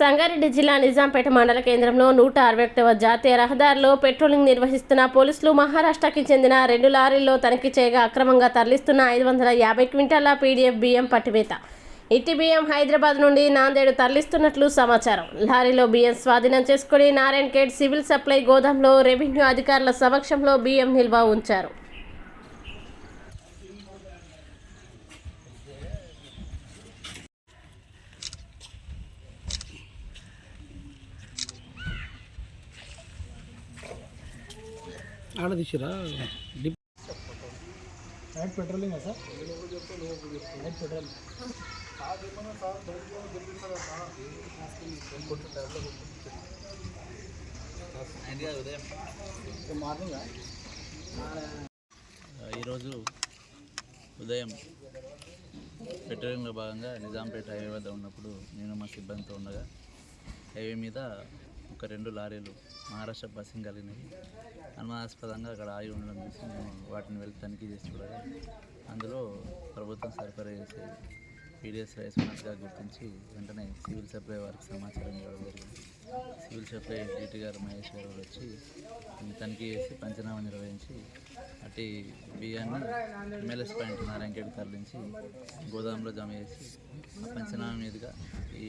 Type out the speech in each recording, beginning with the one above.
సంగారెడ్డి జిల్లా నిజాంపేట మండల కేంద్రంలో నూట అరవై ఒకటవ జాతీయ రహదారిలో పెట్రోలింగ్ నిర్వహిస్తున్న పోలీసులు మహారాష్ట్రకి చెందిన రెండు లారీల్లో తనిఖీ చేయగా అక్రమంగా తరలిస్తున్న ఐదు వందల యాభై క్వింటాల పీడీఎఫ్ బియ్యం పట్టివేత. ఇట్టి బియ్యం హైదరాబాద్ నుండి నాందేడు తరలిస్తున్నట్లు సమాచారం. లారీలో బియ్యం స్వాధీనం చేసుకుని నారాయణ్ ఖేడ్ సివిల్ సప్లై గోదాంలో రెవెన్యూ అధికారుల సమక్షంలో బియ్యం నిల్వ ఉంచారు. ఆడ తీసిరా? Dip night patrolling sir? Night patrol morning? ఈరోజు ఉదయం పెట్రోలింగ్లో భాగంగా నిజాంపేట హైవే వద్ద ఉన్నప్పుడు నేను మా సిబ్బందితో ఉండగా హైవే మీద ఒక రెండు లారీలు మహారాష్ట్ర బస్సింగ్ కలిగినవి అనుమానాస్పదంగా అక్కడ ఆగి ఉండడం చూసి మేము వాటిని వెళ్ళి తనిఖీ చేసి చూడగా అందులో ప్రభుత్వం సరఫరా చేసే పీడిఎస్ రైస్ ఉన్నట్టుగా గుర్తించి వెంటనే సివిల్ సప్లై వారికి సమాచారం ఇవ్వడం జరిగింది. సివిల్ సప్లై డీటీ గారు మహేష్ గారు వచ్చి తనిఖీ చేసి పంచనామా నిర్వహించి అటు బియ్యాన్ని ఎమ్మెల్యేస్ పాయింట్ నారాయణగేడ్ తరలించి గోదాంలో జమ చేసి ఆ పంచనామా మీదుగా ఈ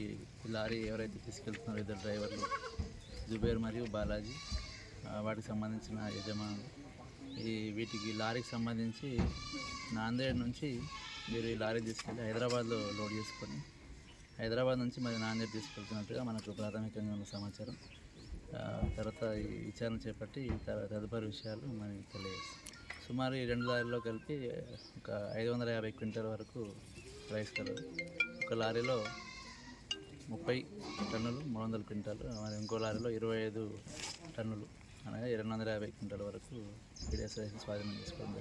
లారీ ఎవరైతే తీసుకెళ్తున్నారో ఇద్దరు డ్రైవర్లు జుబేర్ మరియు బాలాజీ వాటికి సంబంధించిన యజమానులు. ఈ వీటికి లారీకి సంబంధించి నాందేడ్ నుంచి మీరు ఈ లారీ తీసుకెళ్ళి హైదరాబాద్లో లోడ్ చేసుకొని హైదరాబాద్ నుంచి మరి నాందేడ్ తీసుకెళ్తున్నట్టుగా మనకు ప్రాథమికంగా ఉన్న సమాచారం. తర్వాత ఈ విచారణ చేపట్టి తదుపరి విషయాలు మనకి తెలియజేస్తాం. సుమారు ఈ రెండు లారీలో కలిపి ఒక ఐదు వందల యాభై క్వింటల్ వరకు రైస్ కలదు. ఒక లారీలో ముప్పై టన్నులు మూడు వందల క్వింటాలు మరి ఇంకో లారీలో ఇరవై ఐదు టన్నులు. అనగా రెండు వందల యాభై క్వింటాల వరకు పీడిఎస్ రైస్ స్వాధీనం చేసుకోవడం